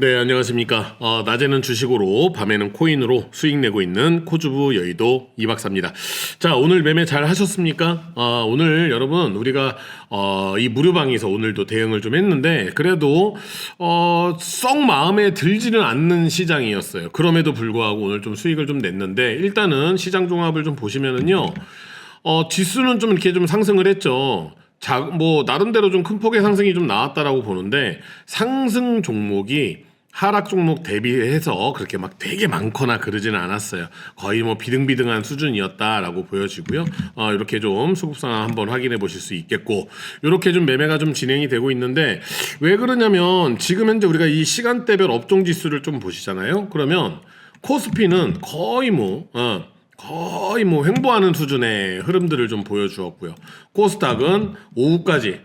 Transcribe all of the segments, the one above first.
네, 안녕하십니까. 어, 낮에는 주식으로, 밤에는 코인으로 수익 내고 있는 코주부 여의도 이박사입니다. 자, 오늘 매매 잘 하셨습니까? 어, 오늘 여러분, 우리가, 어, 이 무료방에서 오늘도 대응을 좀 했는데, 그래도, 어, 썩 마음에 들지는 않는 시장이었어요. 그럼에도 불구하고 오늘 좀 수익을 좀 냈는데, 일단은 시장 종합을 좀 보시면은요, 어, 지수는 좀 이렇게 좀 상승을 했죠. 자, 뭐, 나름대로 좀 큰 폭의 상승이 좀 나왔다라고 보는데, 상승 종목이 하락 종목 대비해서 그렇게 막 되게 많거나 그러지는 않았어요. 거의 뭐 비등비등한 수준이었다라고 보여지고요. 어, 이렇게 좀 수급 상황 한번 확인해 보실 수 있겠고, 이렇게 좀 매매가 좀 진행이 되고 있는데, 왜 그러냐면, 지금 현재 우리가 이 시간대별 업종 지수를 좀 보시잖아요. 그러면, 코스피는 거의 뭐, 어, 거의 뭐 횡보하는 수준의 흐름들을 좀 보여주었고요. 코스닥은 오후까지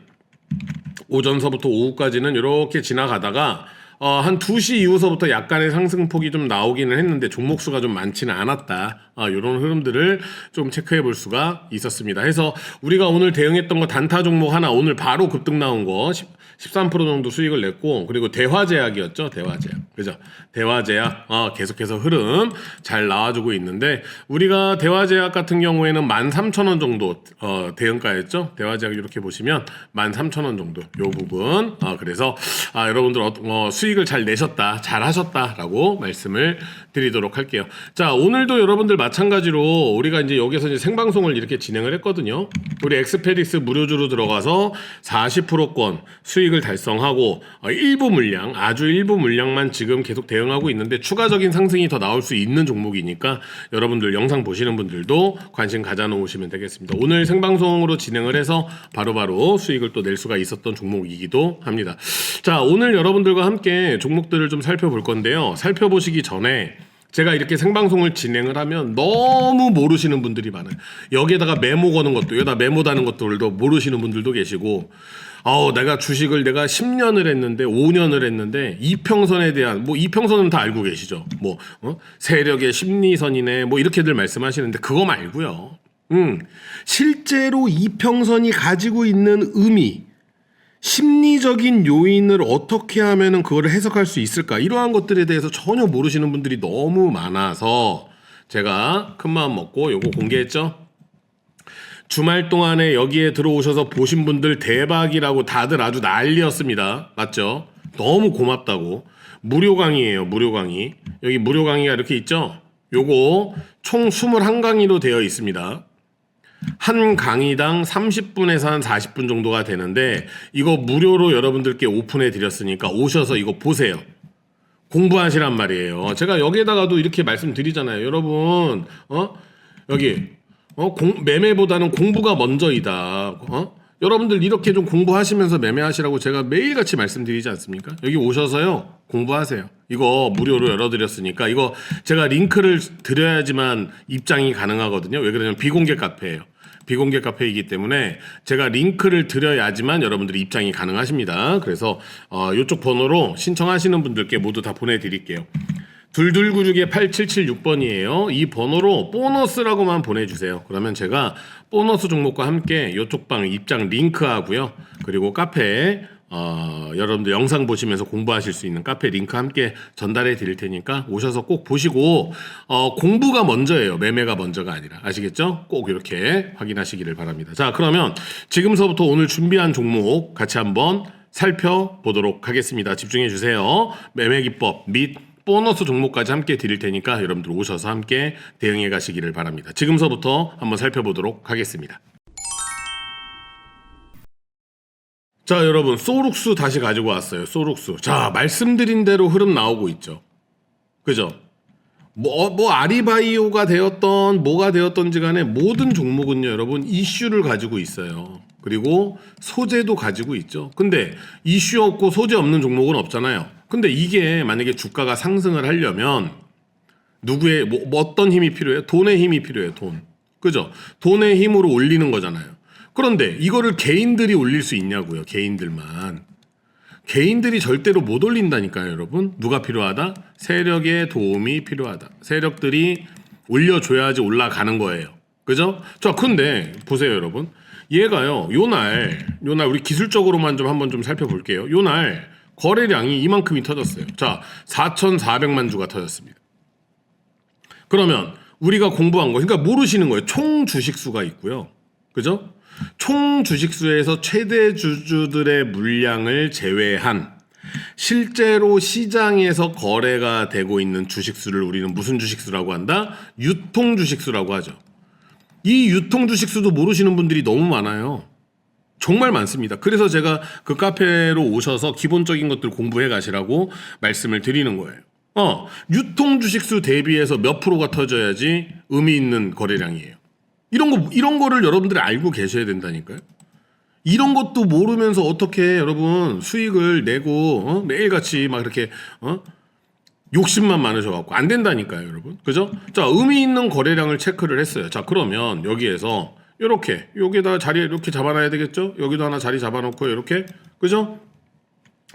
오전서부터 오후까지는 이렇게 지나가다가 어, 한 2시 이후서부터 약간의 상승폭이 좀 나오기는 했는데 종목 수가 좀 많지는 않았다. 아, 이런 흐름들을 좀 체크해 볼 수가 있었습니다. 해서 우리가 오늘 대응했던 거 단타 종목 하나 오늘 바로 급등 나온 거 13% 정도 수익을 냈고 그리고 대화제약이었죠. 대화제약. 그죠? 대화제약 어, 계속해서 흐름 잘 나와주고 있는데 우리가 대화제약 같은 경우에는 13,000원 정도 어, 대응가였죠. 대화제약 이렇게 보시면 13,000원 정도 요 부분 어, 그래서 아, 여러분들 어, 어, 수익을 잘 내셨다 잘 하셨다라고 말씀을 드리도록 할게요. 자 오늘도 여러분들 마찬가지로 우리가 이제 여기서 이제 생방송을 이렇게 진행을 했거든요. 우리 엑스페디스 무료주로 들어가서 40%권 수익을 달성하고 어, 일부 물량 아주 일부 물량만 지금 계속 대응하고 있는데 추가적인 상승이 더 나올 수 있는 종목이니까 여러분들 영상 보시는 분들도 관심 가져 놓으시면 되겠습니다. 오늘 생방송으로 진행을 해서 바로바로 수익을 또 낼 수가 있었던 종목이기도 합니다. 자 오늘 여러분들과 함께 종목들을 좀 살펴볼 건데요. 살펴보시기 전에 제가 이렇게 생방송을 진행을 하면 너무 모르시는 분들이 많아요. 여기에다가 메모 거는 것도, 여기다 메모 다는 것들도 모르시는 분들도 계시고, 아우, 내가 주식을 내가 10년을 했는데, 5년을 했는데, 이평선에 대한, 뭐, 이평선은 다 알고 계시죠? 뭐, 어? 세력의 심리선이네, 뭐, 이렇게들 말씀하시는데, 그거 말고요. 음, 실제로 이평선이 가지고 있는 의미, 심리적인 요인을 어떻게 하면은 그거를 해석할 수 있을까? 이러한 것들에 대해서 전혀 모르시는 분들이 너무 많아서 제가 큰 마음 먹고 요거 공개했죠. 주말 동안에 여기에 들어오셔서 보신 분들 대박이라고 다들 아주 난리였습니다. 맞죠? 너무 고맙다고. 무료 강의예요, 무료 강의. 여기 무료 강의가 이렇게 있죠? 요거 총 21강의로 되어 있습니다. 한 강의당 30분에서 한 40분 정도가 되는데 이거 무료로 여러분들께 오픈해 드렸으니까 오셔서 이거 보세요. 공부하시란 말이에요. 제가 여기에다가도 이렇게 말씀드리잖아요. 여러분, 어? 여기 어? 공, 매매보다는 공부가 먼저이다. 어? 여러분들 이렇게 좀 공부하시면서 매매하시라고 제가 매일같이 말씀드리지 않습니까? 여기 오셔서요. 공부하세요. 이거 무료로 열어드렸으니까 이거 제가 링크를 드려야지만 입장이 가능하거든요. 왜 그러냐면 비공개 카페예요. 비공개 카페이기 때문에 제가 링크를 드려야지만 여러분들이 입장이 가능하십니다. 그래서 어, 이쪽 번호로 신청하시는 분들께 모두 다 보내드릴게요. 둘둘구육에 8776번이에요. 이 번호로 보너스라고만 보내주세요. 그러면 제가 보너스 종목과 함께 이쪽 방 입장 링크하고요. 그리고 카페에 어, 여러분들 영상 보시면서 공부하실 수 있는 카페 링크 함께 전달해 드릴 테니까 오셔서 꼭 보시고 어, 공부가 먼저예요. 매매가 먼저가 아니라 아시겠죠? 꼭 이렇게 확인하시기를 바랍니다. 자, 그러면 지금서부터 오늘 준비한 종목 같이 한번 살펴보도록 하겠습니다. 집중해 주세요. 매매 기법 및 보너스 종목까지 함께 드릴 테니까 여러분들 오셔서 함께 대응해 가시기를 바랍니다. 지금서부터 한번 살펴보도록 하겠습니다. 자, 여러분, 소룩스 다시 가지고 왔어요. 소룩스. 자, 말씀드린 대로 흐름 나오고 있죠. 그죠? 뭐, 뭐, 아리바이오가 되었던, 뭐가 되었던지 간에 모든 종목은요, 여러분, 이슈를 가지고 있어요. 그리고 소재도 가지고 있죠. 근데 이슈 없고 소재 없는 종목은 없잖아요. 근데 이게 만약에 주가가 상승을 하려면 누구의, 뭐, 뭐 어떤 힘이 필요해요? 돈의 힘이 필요해요, 돈. 그죠? 돈의 힘으로 올리는 거잖아요. 그런데 이거를 개인들이 올릴 수 있냐고요, 개인들만. 개인들이 절대로 못 올린다니까요, 여러분. 누가 필요하다? 세력의 도움이 필요하다. 세력들이 올려줘야지 올라가는 거예요. 그죠? 자, 근데 보세요, 여러분. 얘가요, 요 날, 요 날 우리 기술적으로만 좀 한번 좀 살펴볼게요. 요 날 거래량이 이만큼이 터졌어요. 자, 4,400만 주가 터졌습니다. 그러면 우리가 공부한 거, 그러니까 모르시는 거예요. 총 주식 수가 있고요. 그죠? 총 주식수에서 최대 주주들의 물량을 제외한 실제로 시장에서 거래가 되고 있는 주식수를 우리는 무슨 주식수라고 한다? 유통 주식수라고 하죠. 이 유통 주식수도 모르시는 분들이 너무 많아요. 정말 많습니다. 그래서 제가 그 카페로 오셔서 기본적인 것들 공부해 가시라고 말씀을 드리는 거예요. 어, 유통 주식수 대비해서 몇 프로가 터져야지 의미 있는 거래량이에요. 이런 거 이런 거를 여러분들이 알고 계셔야 된다니까요. 이런 것도 모르면서 어떻게 여러분 수익을 내고 어? 매일같이 막 이렇게 어? 욕심만 많으셔갖고 안 된다니까요, 여러분. 그죠? 자, 의미 있는 거래량을 체크를 했어요. 자, 그러면 여기에서 이렇게 여기다 자리 이렇게 잡아놔야 되겠죠? 여기도 하나 자리 잡아놓고 이렇게 그죠?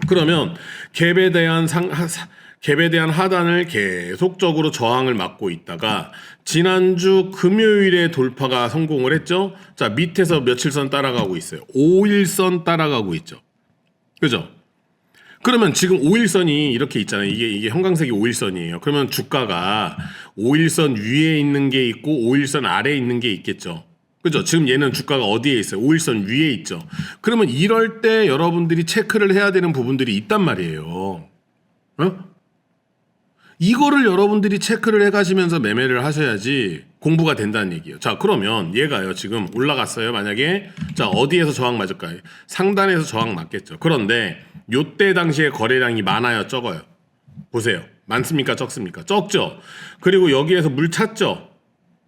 그러면 갭에 대한 상 하, 사- 갭에 대한 하단을 계속적으로 저항을 막고 있다가 지난주 금요일에 돌파가 성공을 했죠. 자 밑에서 며칠선 따라가고 있어요. 5일선 따라가고 있죠. 그죠? 그러면 지금 5일선이 이렇게 있잖아요. 이게 이게 형광색이 5일선이에요. 그러면 주가가 5일선 위에 있는 게 있고 5일선 아래에 있는 게 있겠죠. 그죠? 지금 얘는 주가가 어디에 있어요? 5일선 위에 있죠. 그러면 이럴 때 여러분들이 체크를 해야 되는 부분들이 있단 말이에요. 어? 이거를 여러분들이 체크를 해 가시면서 매매를 하셔야지 공부가 된다는 얘기예요. 자, 그러면 얘가요. 지금 올라갔어요. 만약에 자, 어디에서 저항 맞을까요? 상단에서 저항 맞겠죠. 그런데 요때 당시에 거래량이 많아요, 적어요? 보세요. 많습니까? 적습니까? 적죠. 그리고 여기에서 물 찼죠.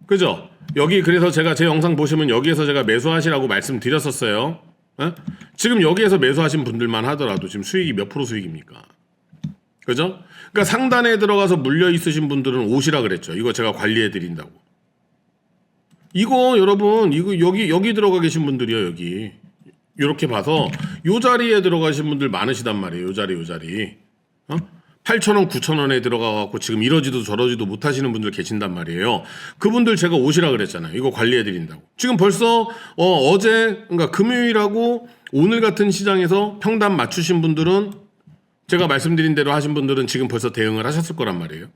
그죠? 여기 그래서 제가 제 영상 보시면 여기에서 제가 매수하시라고 말씀드렸었어요. 어? 지금 여기에서 매수하신 분들만 하더라도 지금 수익이 몇 프로 수익입니까? 그죠? 그러니까 상단에 들어가서 물려 있으신 분들은 오시라 그랬죠. 이거 제가 관리해 드린다고. 이거 여러분 이거 여기 여기 들어가 계신 분들이요 여기 이렇게 봐서 요 자리에 들어가신 분들 많으시단 말이에요. 요 자리 요 자리. 어? 8,000원, 9,000원에 들어가 갖고 지금 이러지도 저러지도 못 하시는 분들 계신단 말이에요. 그분들 제가 오시라 그랬잖아요. 이거 관리해 드린다고. 지금 벌써 어, 어제 그러니까 금요일하고 오늘 같은 시장에서 평단 맞추신 분들은 제가 말씀드린 대로 하신 분들은 지금 벌써 대응을 하셨을 거란 말이에요.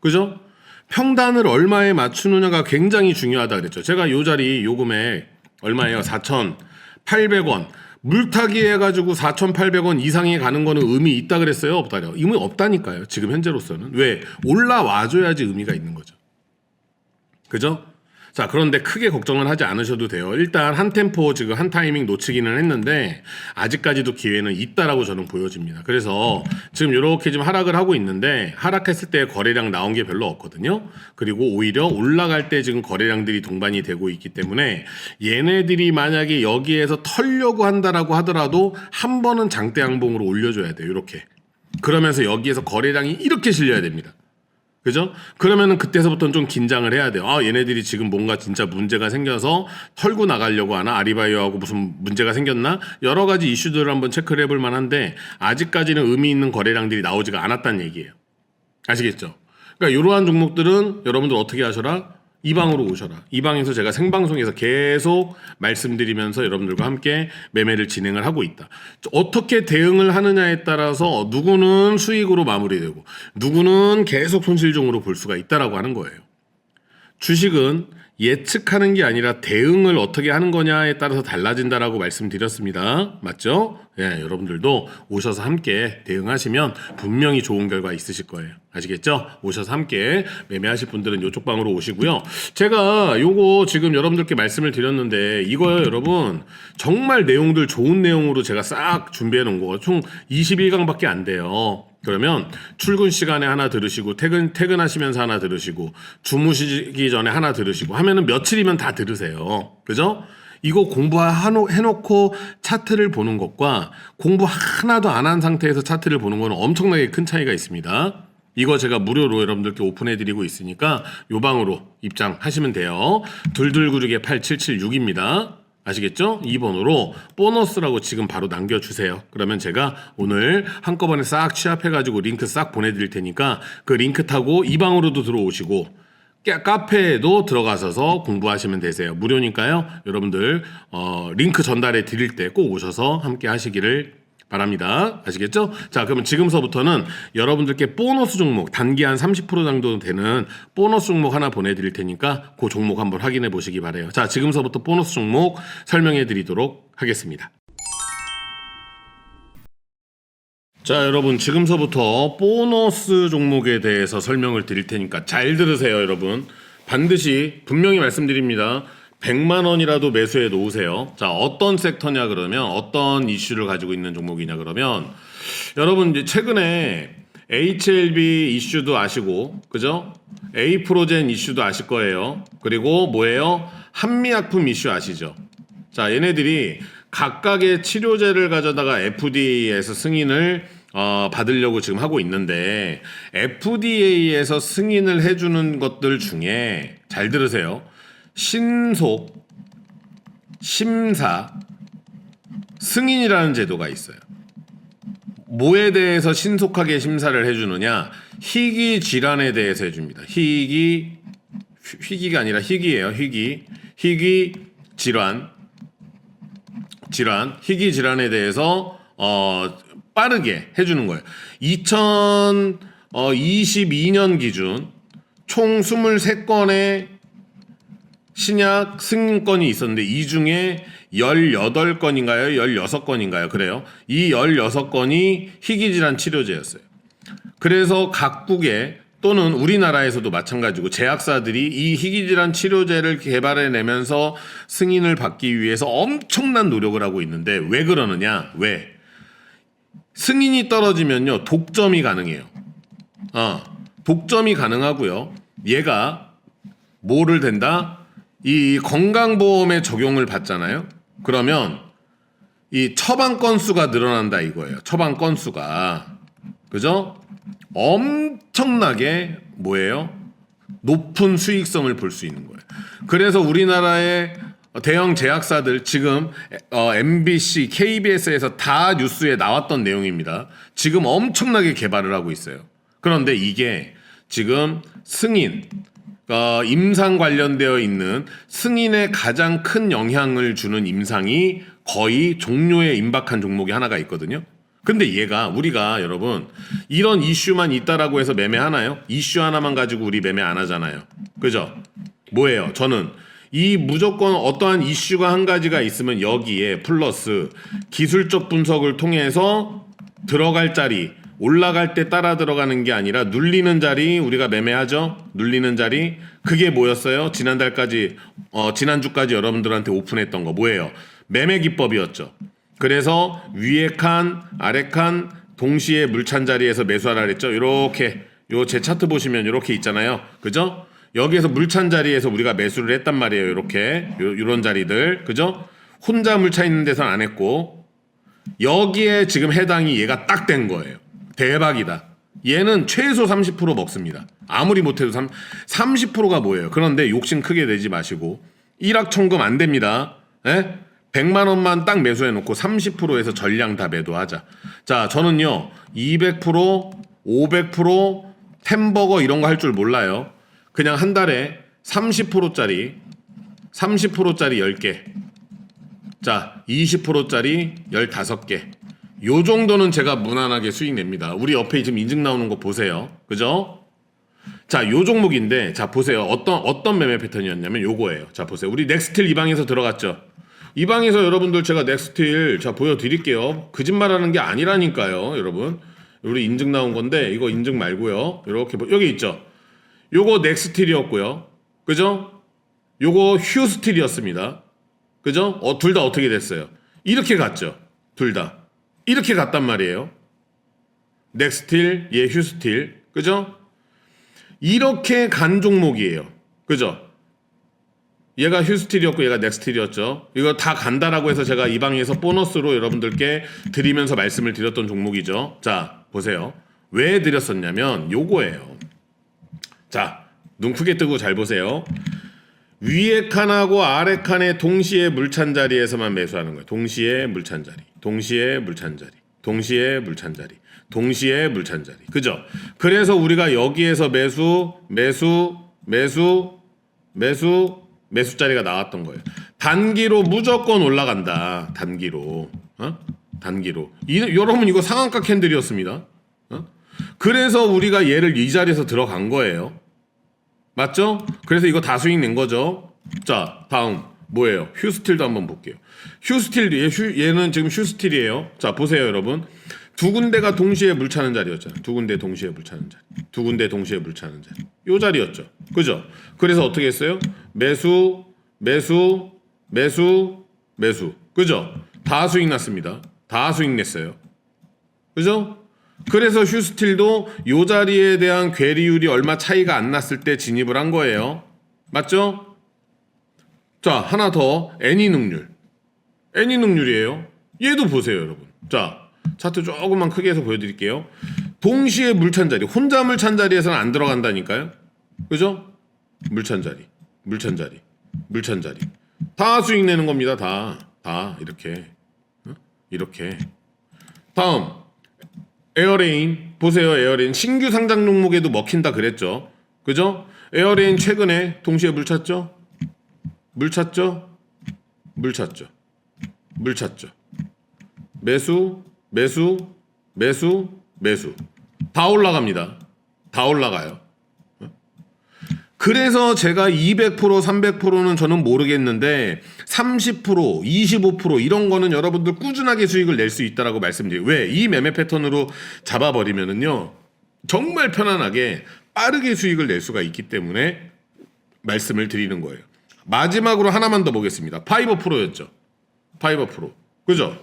그죠? 평단을 얼마에 맞추느냐가 굉장히 중요하다 그랬죠. 제가 요 자리 요 금액 얼마예요? 4,800원. 물타기 해가지고 4,800원 이상에 가는 거는 의미 있다 그랬어요? 없다요? 의미 없다니까요. 지금 현재로서는. 왜? 올라와줘야지 의미가 있는 거죠. 그죠? 자, 그런데 크게 걱정을 하지 않으셔도 돼요. 일단 한 템포 지금 한 타이밍 놓치기는 했는데 아직까지도 기회는 있다라고 저는 보여집니다. 그래서 지금 이렇게 지금 하락을 하고 있는데 하락했을 때 거래량 나온 게 별로 없거든요. 그리고 오히려 올라갈 때 지금 거래량들이 동반이 되고 있기 때문에 얘네들이 만약에 여기에서 털려고 한다라고 하더라도 한 번은 장대 양봉으로 올려줘야 돼요. 이렇게. 그러면서 여기에서 거래량이 이렇게 실려야 됩니다. 그죠? 그러면은 그때서부터는 좀 긴장을 해야 돼요. 아, 얘네들이 지금 뭔가 진짜 문제가 생겨서 털고 나가려고 하나? 아리바이오하고 무슨 문제가 생겼나? 여러 가지 이슈들을 한번 체크를 해볼 만한데, 아직까지는 의미 있는 거래량들이 나오지가 않았다는 얘기예요. 아시겠죠? 그러니까 이러한 종목들은 여러분들 어떻게 하셔라? 이 방으로 오셔라. 이 방에서 제가 생방송에서 계속 말씀드리면서 여러분들과 함께 매매를 진행을 하고 있다. 어떻게 대응을 하느냐에 따라서 누구는 수익으로 마무리되고 누구는 계속 손실종으로 볼 수가 있다라고 하는 거예요. 주식은 예측하는 게 아니라 대응을 어떻게 하는 거냐에 따라서 달라진다라고 말씀드렸습니다. 맞죠? 예, 여러분들도 오셔서 함께 대응하시면 분명히 좋은 결과 있으실 거예요. 아시겠죠? 오셔서 함께 매매하실 분들은 이쪽 방으로 오시고요. 제가 요거 지금 여러분들께 말씀을 드렸는데 이거요, 여러분. 정말 내용들 좋은 내용으로 제가 싹 준비해 놓은 거. 총 21강밖에 안 돼요. 그러면 출근 시간에 하나 들으시고 퇴근 퇴근하시면서 하나 들으시고 주무시기 전에 하나 들으시고 하면은 며칠이면 다 들으세요. 그죠? 이거 공부해놓고 차트를 보는 것과 공부 하나도 안 한 상태에서 차트를 보는 거는 엄청나게 큰 차이가 있습니다. 이거 제가 무료로 여러분들께 오픈해드리고 있으니까 요 방으로 입장하시면 돼요. 둘둘구르게 8776입니다. 아시겠죠? 2번으로 보너스라고 지금 바로 남겨주세요. 그러면 제가 오늘 한꺼번에 싹 취합해가지고 링크 싹 보내드릴 테니까 그 링크 타고 이 방으로도 들어오시고 까- 카페에도 들어가셔서 공부하시면 되세요. 무료니까요. 여러분들 어, 링크 전달해 드릴 때 꼭 오셔서 함께 하시기를 바랍니다. 아시겠죠? 자, 그러면 지금서부터는 여러분들께 보너스 종목, 단기 한 30% 정도 되는 보너스 종목 하나 보내드릴 테니까 그 종목 한번 확인해 보시기 바래요. 자, 지금서부터 보너스 종목 설명해 드리도록 하겠습니다. 자, 여러분 지금서부터 보너스 종목에 대해서 설명을 드릴 테니까 잘 들으세요, 여러분. 반드시 분명히 말씀드립니다. 100만 원이라도 매수해 놓으세요. 자, 어떤 섹터냐 그러면 어떤 이슈를 가지고 있는 종목이냐 그러면 여러분 이제 최근에 HLB 이슈도 아시고 그죠? A 프로젠 이슈도 아실 거예요. 그리고 뭐예요? 한미약품 이슈 아시죠? 자, 얘네들이 각각의 치료제를 가져다가 FDA에서 승인을 어, 받으려고 지금 하고 있는데 FDA에서 승인을 해주는 것들 중에 잘 들으세요. 신속, 심사, 승인이라는 제도가 있어요. 뭐에 대해서 신속하게 심사를 해주느냐? 희귀 질환에 대해서 해줍니다. 희귀 휘- 희귀가 아니라 희귀예요. 희귀 희귀 질환 질환 희귀 질환에 대해서 어 빠르게 해주는 거예요. 2022년 기준 총 23건의 신약 승인건이 있었는데 이 중에 18건인가요? 16건인가요? 그래요. 이 16건이 희귀질환 치료제였어요. 그래서 각국에 또는 우리나라에서도 마찬가지고 제약사들이 이 희귀질환 치료제를 개발해내면서 승인을 받기 위해서 엄청난 노력을 하고 있는데 왜 그러느냐? 왜? 승인이 떨어지면요 독점이 가능해요. 어, 독점이 가능하고요. 얘가 뭐를 된다? 이 건강보험에 적용을 받잖아요. 그러면 이 처방 건수가 늘어난다 이거예요. 처방 건수가 그죠? 엄청나게 뭐예요? 높은 수익성을 볼 수 있는 거예요. 그래서 우리나라의 대형 제약사들 지금 어, MBC, KBS에서 다 뉴스에 나왔던 내용입니다. 지금 엄청나게 개발을 하고 있어요. 그런데 이게 지금 승인, 어, 임상 관련되어 있는 승인에 가장 큰 영향을 주는 임상이 거의 종료에 임박한 종목이 하나가 있거든요. 근데 얘가 우리가 여러분 이런 이슈만 있다라고 해서 매매하나요? 이슈 하나만 가지고 우리 매매 안 하잖아요. 그죠? 뭐예요? 저는 이 무조건 어떠한 이슈가 한 가지가 있으면 여기에 플러스 기술적 분석을 통해서 들어갈 자리 올라갈 때 따라 들어가는 게 아니라 눌리는 자리 우리가 매매하죠. 눌리는 자리 그게 뭐였어요? 지난달까지 어 지난주까지 여러분들한테 오픈했던 거 뭐예요? 매매 기법이었죠. 그래서 위에 칸, 아래 칸 동시에 물찬 자리에서 매수하라 그랬죠. 이렇게 요 제 차트 보시면 이렇게 있잖아요. 그죠? 여기에서 물찬 자리에서 우리가 매수를 했단 말이에요. 이렇게 요, 요런 자리들. 그죠? 혼자 물차 있는 데선 안 했고 여기에 지금 해당이 얘가 딱 된 거예요. 대박이다. 얘는 최소 30% 먹습니다. 아무리 못해도 3, 30%가 뭐예요? 그런데 욕심 크게 내지 마시고 일확천금 안 됩니다. 에? 100만 원만 딱 매수해 놓고 30%에서 전량 다 매도하자. 자, 저는요. 200%, 500%, 햄버거 이런 거 할 줄 몰라요. 그냥 한 달에 30%짜리 30%짜리 10개. 자, 20%짜리 15개. 요 정도는 제가 무난하게 수익 냅니다. 우리 옆에 지금 인증 나오는 거 보세요. 그죠? 자, 요 종목인데, 자, 보세요. 어떤, 어떤 매매 패턴이었냐면 요거예요. 자, 보세요. 우리 넥스틸 이 방에서 들어갔죠? 이 방에서 여러분들 제가 넥스틸, 자, 보여드릴게요. 거짓말 하는 게 아니라니까요, 여러분. 우리 인증 나온 건데, 이거 인증 말고요. 이렇게, 보- 여기 있죠? 요거 넥스틸이었고요. 그죠? 요거 휴스틸이었습니다. 그죠? 어, 둘 다 어떻게 됐어요? 이렇게 갔죠. 둘 다. 이렇게 갔단 말이에요. 넥스틸, 얘 휴스틸. 그죠? 이렇게 간 종목이에요. 그죠? 얘가 휴스틸이었고 얘가 넥스틸이었죠. 이거 다 간다라고 해서 제가 이 방에서 보너스로 여러분들께 드리면서 말씀을 드렸던 종목이죠. 자, 보세요. 왜 드렸었냐면 요거예요. 자, 눈 크게 뜨고 잘 보세요. 위에 칸하고 아래 칸에 동시에 물찬 자리에서만 매수하는 거예요. 동시에 물찬 자리, 동시에 물찬 자리, 동시에 물찬 자리, 동시에 물찬 자리. 그죠? 그래서 우리가 여기에서 매수, 매수, 매수, 매수, 매수 자리가 나왔던 거예요. 단기로 무조건 올라간다. 단기로. 어? 단기로. 이, 여러분 이거 상한가 캔들이었습니다. 어? 그래서 우리가 얘를 이 자리에서 들어간 거예요. 맞죠? 그래서 이거 다 수익 낸 거죠. 자, 다음 뭐예요? 휴스틸도 한번 볼게요. 휴스틸 얘, 휴, 얘는 지금 휴스틸이에요. 자, 보세요, 여러분. 두 군데가 동시에 물 차는 자리였잖아요. 두 군데 동시에 물 차는 자리. 두 군데 동시에 물 차는 자리. 요 자리였죠. 그죠? 그래서 어떻게 했어요? 매수, 매수, 매수, 매수. 그죠? 다 수익 났습니다. 다 수익 냈어요. 그죠? 그래서 휴스틸도 요 자리에 대한 괴리율이 얼마 차이가 안 났을 때 진입을 한 거예요. 맞죠? 자, 하나 더. 애니 능률. 애니 능률이에요. 얘도 보세요, 여러분. 자, 차트 조금만 크게 해서 보여드릴게요. 동시에 물찬 자리, 혼자 물찬 자리에서는 안 들어간다니까요. 그죠? 물찬 자리, 물찬 자리, 물찬 자리. 다 수익 내는 겁니다. 다, 다 이렇게, 어? 이렇게. 다음 에어레인 보세요. 에어레인 신규 상장 종목에도 먹힌다 그랬죠. 그죠? 에어레인 최근에 동시에 물 찼죠? 물 찼죠? 물 찼죠. 물 찼죠. 매수, 매수, 매수, 매수. 다 올라갑니다. 다 올라가요. 그래서 제가 200%, 300%는 저는 모르겠는데 30%, 25% 이런 거는 여러분들 꾸준하게 수익을 낼 수 있다라고 말씀드려요. 왜? 이 매매 패턴으로 잡아버리면은요. 정말 편안하게 빠르게 수익을 낼 수가 있기 때문에 말씀을 드리는 거예요. 마지막으로 하나만 더 보겠습니다. 파이버 프로였죠. 파이버 프로. 그죠?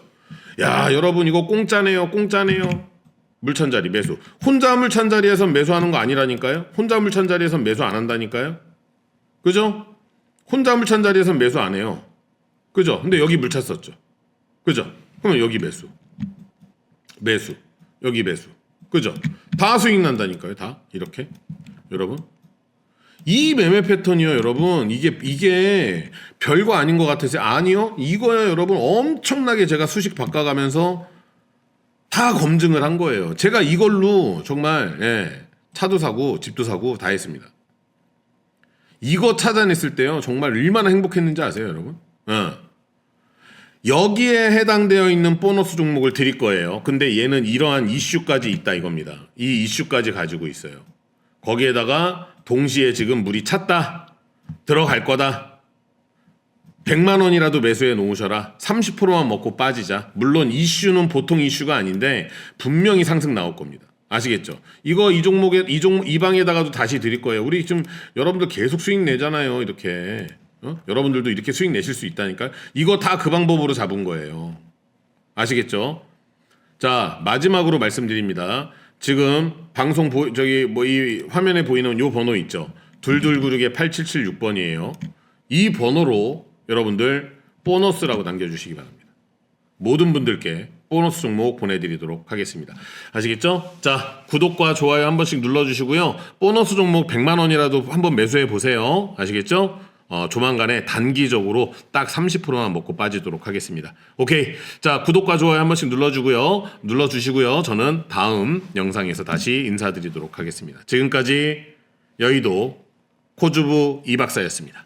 야, 여러분 이거 공짜네요. 공짜네요. 물찬 자리 매수. 혼자 물찬 자리에선 매수하는 거 아니라니까요. 혼자 물찬 자리에선 매수 안 한다니까요. 그죠? 혼자 물찬 자리에선 매수 안 해요. 그죠? 근데 여기 물 찼었죠. 그죠? 그러면 여기 매수. 매수. 여기 매수. 그죠? 다 수익 난다니까요. 다 이렇게. 여러분. 이 매매 패턴이요, 여러분. 이게 이게 별거 아닌 것 같아서 아니요. 이거요, 여러분. 엄청나게 제가 수식 바꿔가면서 다 검증을 한 거예요. 제가 이걸로 정말 예, 차도 사고 집도 사고 다 했습니다. 이거 찾아냈을 때요, 정말 얼마나 행복했는지 아세요, 여러분? 어. 여기에 해당되어 있는 보너스 종목을 드릴 거예요. 근데 얘는 이러한 이슈까지 있다 이겁니다. 이 이슈까지 가지고 있어요. 거기에다가 동시에 지금 물이 찼다. 들어갈 거다. 100만 원이라도 매수해 놓으셔라. 30%만 먹고 빠지자. 물론 이슈는 보통 이슈가 아닌데 분명히 상승 나올 겁니다. 아시겠죠? 이거 이 종목에 이 종 이 방에다가도 다시 드릴 거예요. 우리 지금 여러분들 계속 수익 내잖아요. 이렇게. 어? 여러분들도 이렇게 수익 내실 수 있다니까. 이거 다 그 방법으로 잡은 거예요. 아시겠죠? 자, 마지막으로 말씀드립니다. 지금 방송 보 저기 뭐 이 화면에 보이는 요 번호 있죠. 둘둘구르게 8776번이에요. 이 번호로 여러분들 보너스라고 남겨 주시기 바랍니다. 모든 분들께 보너스 종목 보내드리도록 하겠습니다. 아시겠죠? 자, 구독과 좋아요 한 번씩 눌러주시고요. 보너스 종목 100만 원이라도 한번 매수해 보세요. 아시겠죠? 어, 조만간에 단기적으로 딱 30%만 먹고 빠지도록 하겠습니다. 오케이. 자, 구독과 좋아요 한 번씩 눌러주고요. 눌러주시고요. 저는 다음 영상에서 다시 인사드리도록 하겠습니다. 지금까지 여의도 코주부 이박사였습니다.